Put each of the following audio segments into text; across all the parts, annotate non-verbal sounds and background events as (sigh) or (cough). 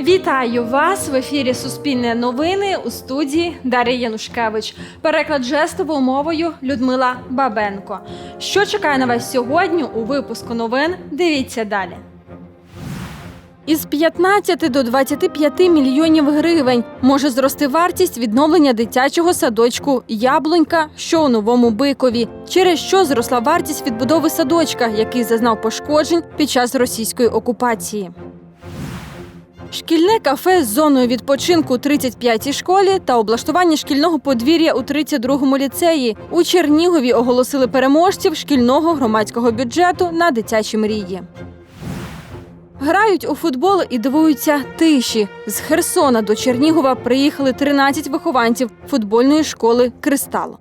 Вітаю вас в ефірі Суспільне новини у студії Дар'я Янушкевич. Переклад жестовою мовою Людмила Бабенко. Що чекає на вас сьогодні у випуску новин? Дивіться далі. Із 15 до 25 мільйонів гривень може зрости вартість відновлення дитячого садочку Яблунька, що у новому бикові, через що зросла вартість відбудови садочка, який зазнав пошкоджень під час російської окупації. Шкільне кафе з зоною відпочинку у 35-й школі та облаштування шкільного подвір'я у 32-му ліцеї у Чернігові оголосили переможців шкільного громадського бюджету на дитячі мрії. Грають у футбол і дивуються тиші. З Херсона до Чернігова приїхали 13 вихованців футбольної школи Кристал.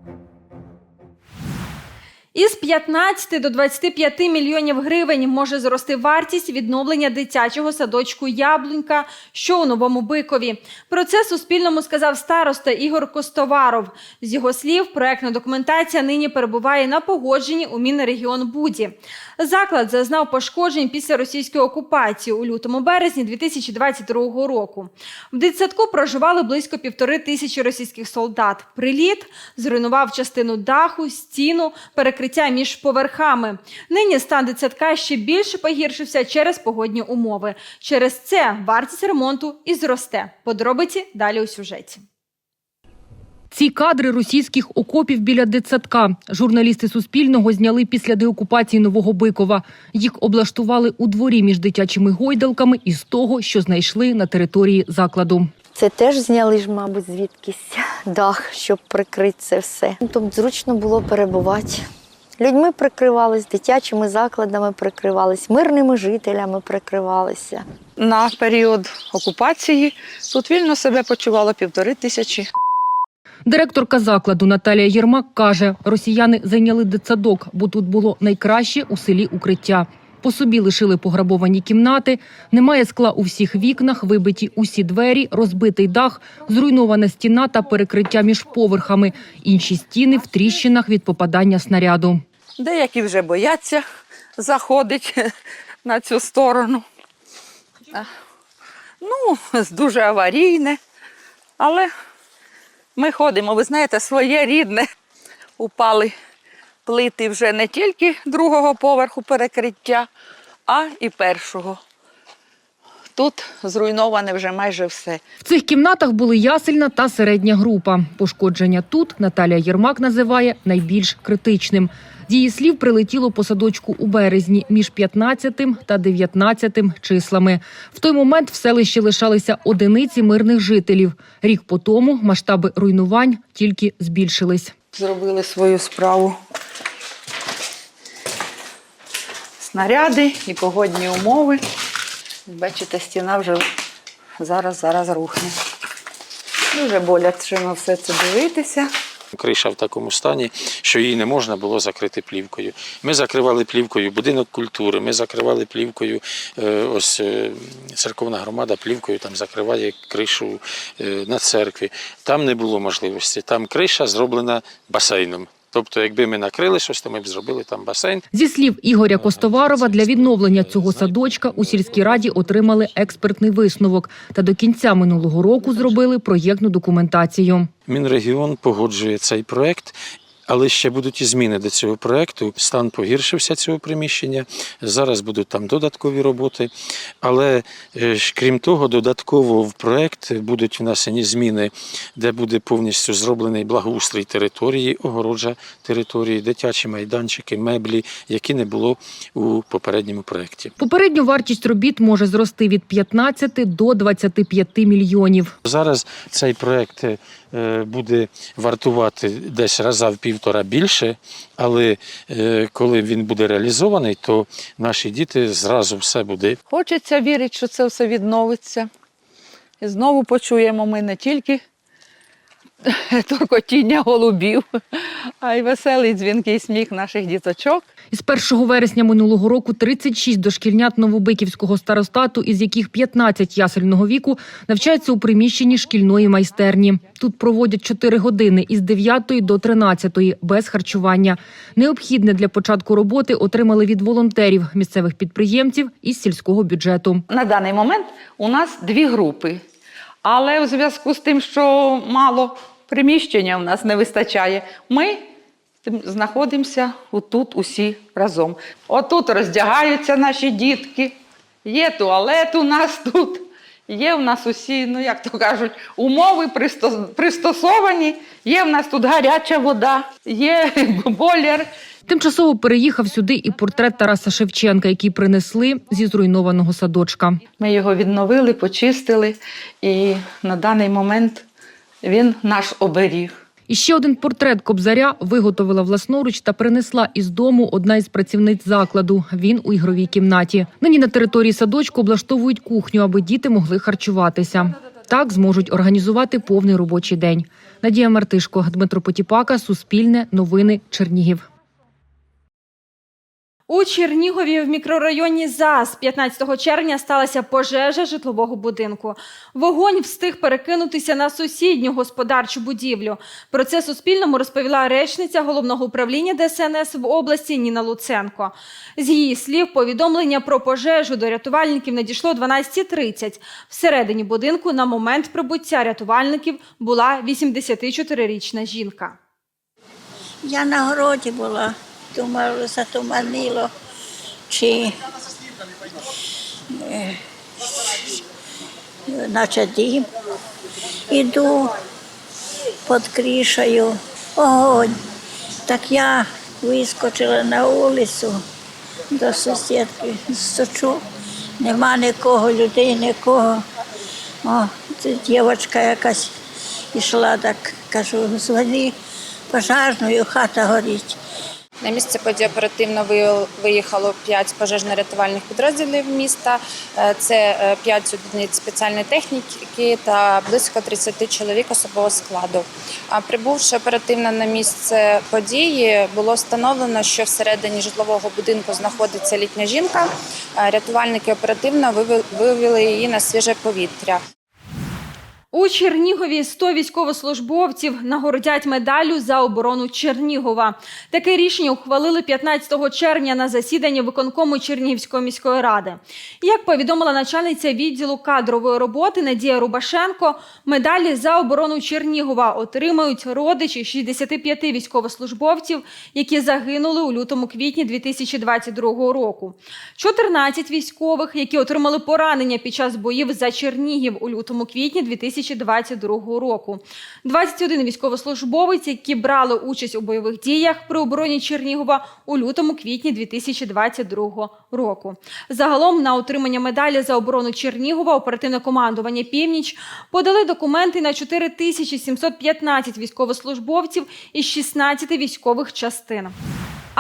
Із 15 до 25 мільйонів гривень може зрости вартість відновлення дитячого садочку Яблунька, що у новому бикові. Про це Суспільному сказав староста Ігор Костоваров. З його слів, проектна документація нині перебуває на погодженні у Мінрегіонбуді. Заклад зазнав пошкоджень після російської окупації у лютому березні 2022 року. В дитсадку проживали близько півтори тисячі російських солдат. Приліт зруйнував частину даху, стіну, перекриття між поверхами. Нині стан дитсадка ще більше погіршився через погодні умови. Через це вартість ремонту і зросте. Подробиці далі у сюжеті. Ці кадри російських окопів біля дитсадка. Журналісти Суспільного зняли після деокупації Нового Бикова. Їх облаштували у дворі між дитячими гойдалками із того, що знайшли на території закладу. Це теж зняли ж, мабуть, звідкись дах, щоб прикрити це все. Тобто зручно було перебувати. Людьми прикривались, дитячими закладами прикривались, мирними жителями прикривалися. На період окупації тут вільно себе почувало півтори тисячі. Директорка закладу Наталія Єрмак каже, росіяни зайняли дитсадок, бо тут було найкраще у селі укриття. По собі лишили пограбовані кімнати, немає скла у всіх вікнах, вибиті усі двері, розбитий дах, зруйнована стіна та перекриття між поверхами. Інші стіни в тріщинах від попадання снаряду. Деякі вже бояться заходити (laughs) на цю сторону. Ну, дуже аварійне, але ми ходимо, ви знаєте, своє рідне. Упали плити вже не тільки другого поверху перекриття, а і першого. Тут зруйноване вже майже все. В цих кімнатах були ясельна та середня група. Пошкодження тут Наталія Єрмак називає найбільш критичним. З її слів прилетіло по садочку у березні між 15 та 19 числами. В той момент в селищі лишалися одиниці мирних жителів. Рік по тому масштаби руйнувань тільки збільшились. Зробили свою справу. Снаряди і погодні умови. Бачите, стіна вже зараз зараз рухне. Дуже боляче на все це дивитися. Криша в такому стані, що її не можна було закрити плівкою. Ми закривали плівкою будинок культури, ми закривали плівкою, е, ось е, церковна громада плівкою там закриває кришу е, на церкві. Там не було можливості. Там криша зроблена басейном. Тобто, якби ми накрили щось, то ми б зробили там басейн. Зі слів Ігоря Костоварова, для відновлення цього садочка у сільській раді отримали експертний висновок та до кінця минулого року зробили проєктну документацію. Мінрегіон погоджує цей проект. Але ще будуть і зміни до цього проекту. Стан погіршився цього приміщення. Зараз будуть там додаткові роботи. Але е, крім того, додатково в проект будуть внесені зміни, де буде повністю зроблений благоустрій території, огороджа території, дитячі майданчики, меблі, які не було у попередньому проекті. Попередню вартість робіт може зрости від 15 до 25 мільйонів. Зараз цей проект е, буде вартувати десь раза в півтора більше, але е, коли він буде реалізований, то наші діти зразу все буде Хочеться вірити, що це все відновиться. І знову почуємо ми не тільки (laughs) торкотіння голубів, а й веселий дзвінкий сміх наших діточок. Із 1 вересня минулого року 36 дошкільнят Новобиківського старостату, із яких 15 ясельного віку, навчаються у приміщенні шкільної майстерні. Тут проводять 4 години із 9 до 13 без харчування. Необхідне для початку роботи отримали від волонтерів, місцевих підприємців із сільського бюджету. На даний момент у нас дві групи. Але у зв'язку з тим, що мало приміщення у нас не вистачає, ми знаходимося тут усі разом. Отут роздягаються наші дітки, є туалет у нас (laughs) тут, є в нас усі, ну як то кажуть, умови пристосовані, є в нас тут гаряча вода, є (laughs) бойлер. Тимчасово переїхав сюди і портрет Тараса Шевченка, який принесли зі зруйнованого садочка. Ми його відновили, почистили, і на даний момент він наш оберіг. І ще один портрет Кобзаря виготовила власноруч та принесла із дому одна із працівниць закладу. Він у ігровій кімнаті. Нині на території садочку облаштовують кухню, аби діти могли харчуватися. Так зможуть організувати повний робочий день. Надія Мартишко, Дмитро Потіпака, Суспільне, Новини, Чернігів. У Чернігові в мікрорайоні ЗАЗ 15 червня сталася пожежа житлового будинку. Вогонь встиг перекинутися на сусідню господарчу будівлю. Про це Суспільному розповіла речниця головного управління ДСНС в області Ніна Луценко. З її слів, повідомлення про пожежу до рятувальників надійшло о 12.30. Всередині будинку на момент прибуття рятувальників була 84-річна жінка. Я на городі була, затуманило, чи наче дім. Іду під кришею, огонь. Так я вискочила на вулицю до сусідки, стучу, нема нікого, людей, нікого. О, дівчинка якась йшла, так кажу, дзвони пожежною, хата горить. На місце події оперативно виїхало 5 пожежно-рятувальних підрозділів міста. Е, Це е, 5 одиниць спеціальної техніки та близько 30 чоловік особового складу. А Прибувши оперативно на місце події, було встановлено, що всередині житлового будинку знаходиться літня жінка. Е, Рятувальники оперативно вивели її на свіже повітря. У Чернігові 100 військовослужбовців нагородять медаллю за оборону Чернігова. Таке рішення ухвалили 15 червня на засіданні виконкому Чернігівської міської ради. Як повідомила начальниця відділу кадрової роботи Надія Рубашенко, медалі за оборону Чернігова отримають родичі 65 військовослужбовців, які загинули у лютому-квітні 2022 року. 14 військових, які отримали поранення під час боїв за Чернігів у лютому-квітні 2022 року. 21 військовослужбовець, які брали участь у бойових діях при обороні Чернігова у лютому-квітні 2022 року. Загалом на отримання медалі за оборону Чернігова оперативне командування Північ подали документи на 4715 військовослужбовців із 16 військових частин.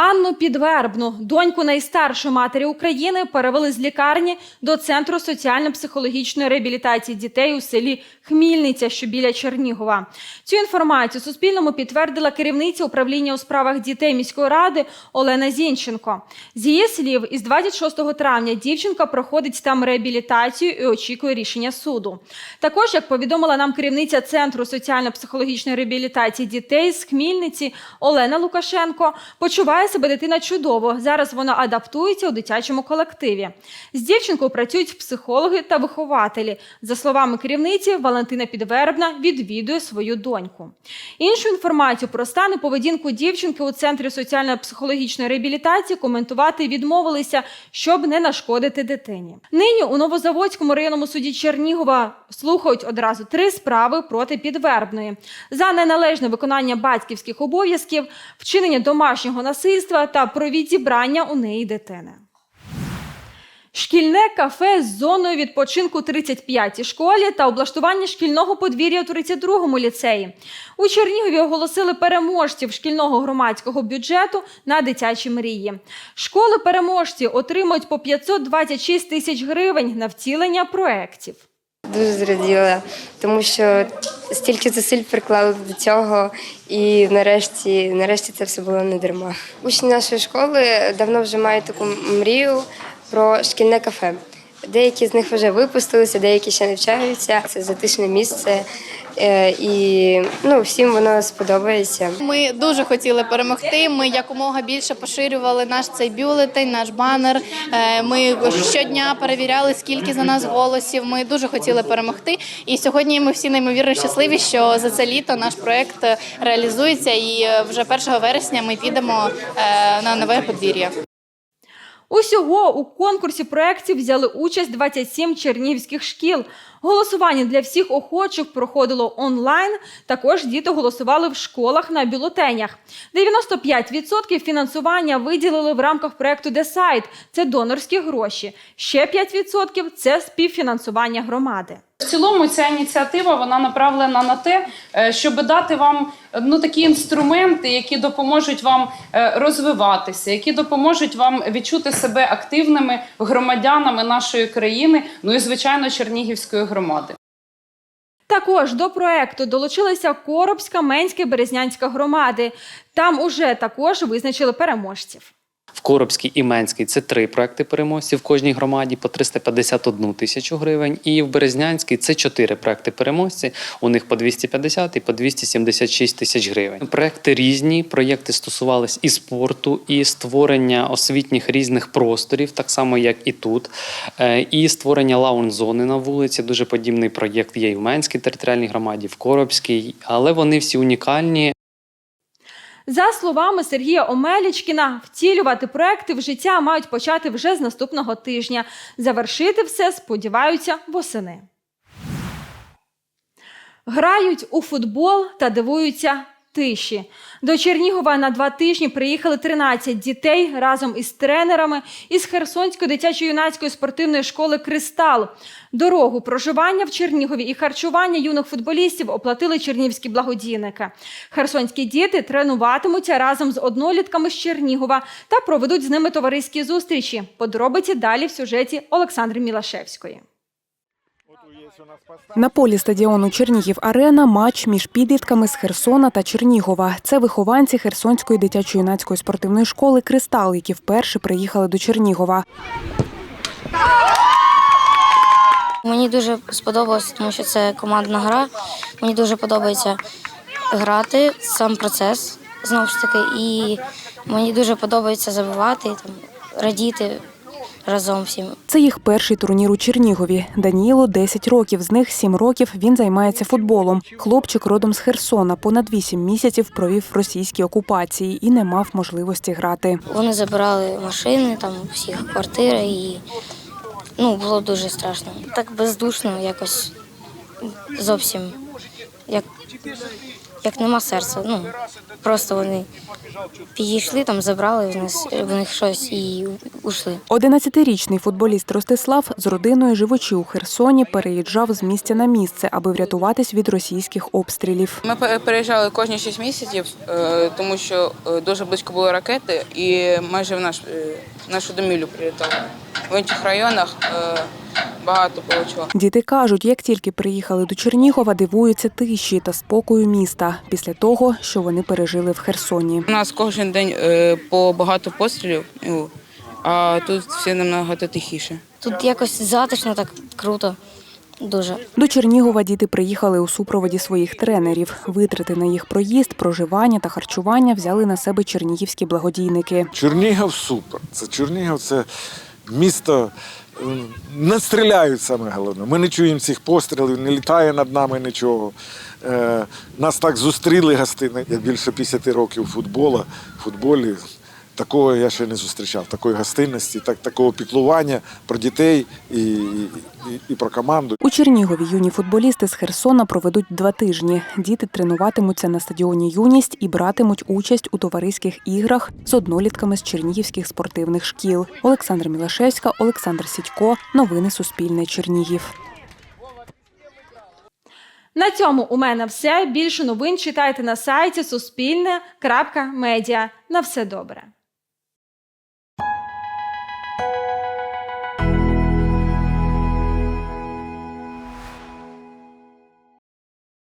Анну Підвербну, доньку найстаршої матері України, перевели з лікарні до центру соціально-психологічної реабілітації дітей у селі Хмільниця, що біля Чернігова. Цю інформацію Суспільному підтвердила керівниця управління у справах дітей міської ради Олена Зінченко. З її слів, із 26 травня дівчинка проходить там реабілітацію і очікує рішення суду. Також, як повідомила нам керівниця центру соціально-психологічної реабілітації дітей з Хмільниці Олена Лукашенко, почуває себе дитина чудово. Зараз вона адаптується у дитячому колективі. З дівчинкою працюють психологи та вихователі. За словами керівниці, Валентина Підвербна відвідує свою доньку. Іншу інформацію про стан і поведінку дівчинки у центрі соціально-психологічної реабілітації коментувати відмовилися, щоб не нашкодити дитині. Нині у Новозаводському районному суді Чернігова слухають одразу три справи проти підвербної за неналежне виконання батьківських обов'язків, вчинення домашнього насильства та про відібрання у неї дитини. Шкільне кафе з зоною відпочинку 35-й школі та облаштування шкільного подвір'я у 32-му ліцеї. У Чернігові оголосили переможців шкільного громадського бюджету на дитячі мрії. Школи переможці отримують по 526 тисяч гривень на втілення проєктів. Дуже зраділа, тому що стільки зусиль приклали до цього, і нарешті, нарешті це все було не дарма. Учні нашої школи давно вже мають таку мрію про шкільне кафе. Деякі з них вже випустилися, деякі ще навчаються. Це затишне місце, і ну, всім воно сподобається. Ми дуже хотіли перемогти. Ми якомога більше поширювали наш цей бюлетень, наш банер. Е, Ми щодня перевіряли, скільки за нас голосів. Ми дуже хотіли перемогти. І сьогодні ми всі неймовірно щасливі, що за це літо наш проект реалізується. І е, вже 1 вересня ми підемо е, на нове подвір'я. Усього у конкурсі проєктів взяли участь 27 чернігівських шкіл. Голосування для всіх охочих проходило онлайн. Також діти голосували в школах на бюлетенях. 95% фінансування виділили в рамках проекту Десайт. Це донорські гроші. Ще 5% – це співфінансування громади. В цілому ця ініціатива вона направлена на те, е, щоб дати вам е, ну такі інструменти, які допоможуть вам е, розвиватися, які допоможуть вам відчути себе активними громадянами нашої країни, ну і звичайно Чернігівської громади. Також до проекту долучилися Коробська, Менська Березнянська громади. Там уже також визначили переможців. В Коробській і Менській це три проекти переможців в кожній громаді по 351 тисячу гривень. І в Березнянській це чотири проекти переможці. У них по 250 і по 276 тисяч гривень. Проекти різні. Проєкти стосувались і спорту, і створення освітніх різних просторів, так само як і тут, Е, і створення лаун-зони на вулиці. Дуже подібний проєкт є і в Менській територіальній громаді, в Коробській, але вони всі унікальні. За словами Сергія Омелічкіна, втілювати проекти в життя мають почати вже з наступного тижня. Завершити все сподіваються восени. Грають у футбол та дивуються тиші. До Чернігова на два тижні приїхали 13 дітей разом із тренерами із Херсонської дитячо-юнацької спортивної школи Кристал. Дорогу проживання в Чернігові і харчування юних футболістів оплатили чернігівські благодійники. Херсонські діти тренуватимуться разом з однолітками з Чернігова та проведуть з ними товариські зустрічі. Подробиці далі в сюжеті Олександри Мілашевської. На полі стадіону Чернігів Арена матч між підлітками з Херсона та Чернігова. Це вихованці Херсонської дитячо-юнацької спортивної школи Кристал, які вперше приїхали до Чернігова. Мені дуже сподобалось, тому що це командна гра. Мені дуже подобається грати, сам процес знову ж таки. І мені дуже подобається забивати, там, радіти разом всім. Це їх перший турнір у Чернігові. Даніїлу 10 років. З них 7 років він займається футболом. Хлопчик родом з Херсона. Понад 8 місяців провів в російській окупації і не мав можливості грати. Вони забирали машини, там всіх квартири і ну, було дуже страшно. Так бездушно, якось зовсім як, як нема серця. Ну, просто вони підійшли, там забрали в них, в них щось і ушли. 11-річний футболіст Ростислав з родиною живучи у Херсоні переїжджав з місця на місце, аби врятуватись від російських обстрілів. Ми пе- переїжджали кожні 6 місяців, е, тому що е, дуже близько були ракети, і майже в наш, е, нашу домівлю прилітали. В інших районах е, багато получило. Діти кажуть, як тільки приїхали до Чернігова, дивуються тиші та спокою міста після того, що вони пережили в Херсоні. У нас кожен день е, по багато пострілів, а тут все намного тихіше. Тут якось затишно, так круто. Дуже. До Чернігова діти приїхали у супроводі своїх тренерів. Витрати на їх проїзд, проживання та харчування взяли на себе чернігівські благодійники. Чернігів супер. Це Чернігів це місто. Не стріляють саме головне. Ми не чуємо цих пострілів, не літає над нами нічого. Е, нас так зустріли гостини. Я більше 50 років футбола, футболі. Такого я ще не зустрічав, такої гостинності, так, такого піклування про дітей і, і, і про команду. У Чернігові юні футболісти з Херсона проведуть два тижні. Діти тренуватимуться на стадіоні Юність і братимуть участь у товариських іграх з однолітками з чернігівських спортивних шкіл. Олександр Мілашевська, Олександр Сідько. Новини Суспільне. Чернігів. На цьому у мене все. Більше новин читайте на сайті Суспільне.Медіа. На все добре.